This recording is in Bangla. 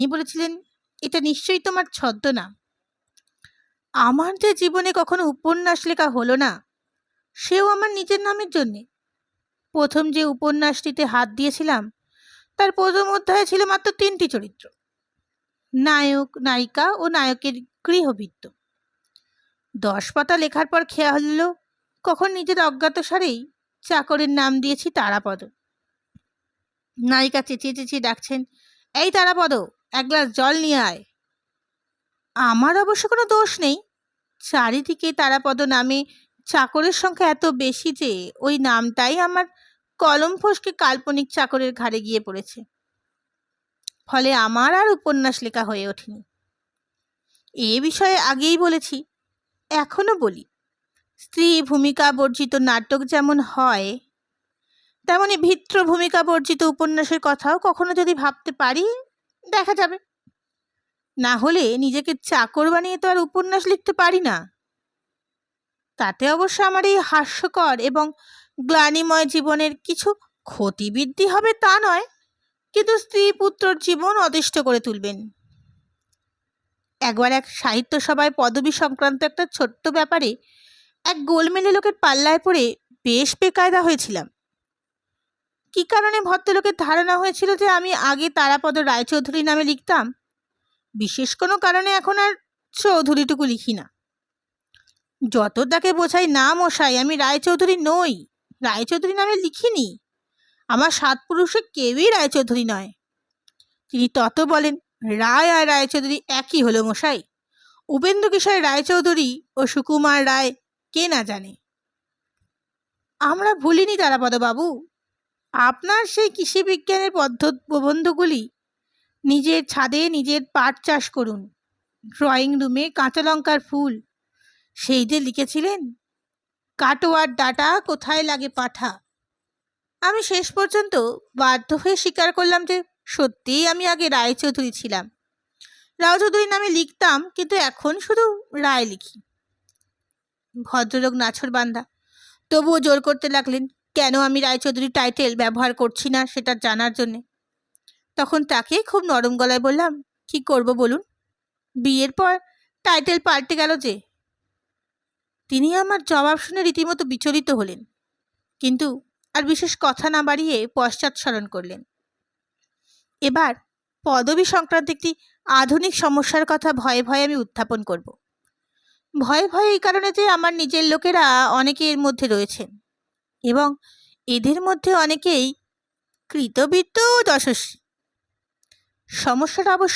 তিনি বলেছিলেন, এটা নিশ্চয়ই তোমার ছদ্মনাম আমার যে জীবনে কখনো উপন্যাস লেখা হলো না, সেও আমার নিজের নামের জন্যে। প্রথম যে উপন্যাসটিতে হাত দিয়েছিলাম, তার প্রথম অধ্যায়ে ছিল মাত্র তিনটি চরিত্র, নায়ক, নায়িকা ও নায়কের গৃহবৃত্ত। দশ পাতা লেখার পর খেয়া হল, কখন নিজের অজ্ঞাত সারেই চাকরের নাম দিয়েছি তারাপদ। নায়িকা চেঁচিয়ে চেঁচিয়ে ডাকছেন, এই তারাপদ এক গ্লাস জল নিয়ে আয়। আমার অবশ্য কোনো দোষ নেই। চারিদিকে তারাপদ নামে চাকরের সংখ্যা এত বেশি যে ওই নামটাই আমার কলম ফসকে কাল্পনিক চাকরের ঘাড়ে গিয়ে পড়েছে। ফলে আমার আর উপন্যাস লেখা হয়ে ওঠেনি। এ বিষয়ে আগেই বলেছি এখনও বলি। স্ত্রী ভূমিকা বর্জিত নাটক যেমন হয়, তেমনি ভিত্র ভূমিকা বর্জিত উপন্যাসের কথাও কখনো যদি ভাবতে পারি দেখা যাবে। না হলে নিজেকে চাকর বানিয়ে তো আর উপন্যাস লিখতে পারি না। তাতে অবশ্য আমার এই হাস্যকর এবং গ্লানিময় জীবনের কিছু ক্ষতিবৃদ্ধি হবে তা নয়, কিন্তু স্ত্রী পুত্রর জীবন অতিষ্ঠ করে তুলবেন। একবার এক সাহিত্য সভায় পদবী সংক্রান্ত একটা ছোট্ট ব্যাপারে এক গোলমেলে লোকের পাল্লায় পড়ে বেশ বেকায়দা হয়েছিলাম। কি কারণে ভদ্রলোকের ধারণা হয়েছিল যে আমি আগে তারাপদ রায়চৌধুরী নামে লিখতাম? বিশেষ কোনো কারণে এখন আর চৌধুরীটুকু লিখি না। যত তাকে বোঝাই না মশাই, আমি রায়চৌধুরী নই। রায়চৌধুরী নামে লিখিনি। আমার সাত পুরুষে কেউই রায়চৌধুরী নয়। তিনি তত বলেন, রায় আর রায়চৌধুরী একই হলো মশাই। উপেন্দ্র কিশোর রায়চৌধুরী ও সুকুমার রায় কে না জানে? আমরা ভুলিনি তারাপদবাবু আপনার সেই কৃষি বিজ্ঞানের পদ্ধ প্রবন্ধগুলি নিজের ছাদে নিজের পাট চাষ করুন। ড্রয়িং রুমে কাঁচা লঙ্কার ফুল। সেই যে লিখেছিলেন, কাটোয়ার ডাটা কোথায় লাগে পাঠা? আমি শেষ পর্যন্ত বাধ্য হয়ে স্বীকার করলাম যে সত্যিই আমি আগে রায়চৌধুরী ছিলাম। রায়চৌধুরী নামে লিখতাম, কিন্তু এখন শুধু রায় লিখি। ভদ্রলোক নাছর বান্দা। তবুও জোর করতে লাগলেন কেন আমি রায়চৌধুরী টাইটেল ব্যবহার করছি না সেটা জানার জন্যে? তখন তাকে খুব নরম গলায় বললাম, কি করব বলুন? বিয়ের পর টাইটেল পাল্টে গেল যে? তিনি আমার জবাব শুনে রীতিমতো বিচলিত হলেন, কিন্তু আর বিশেষ কথা না বাড়িয়ে পশ্চাৎসরণ করলেন। এবার পদবী সংক্রান্ত একটি আধুনিক সমস্যার কথা ভয়ে ভয়ে আমি উত্থাপন করব। ভয়ে ভয়ে এই কারণে যে আমার নিজের লোকেরা অনেকে এর মধ্যে রয়েছেন। এবং এদের মধ্যে অনেকেই কৃতবিদ্য ও যশস্বী। সমস্যাটা অবশ্য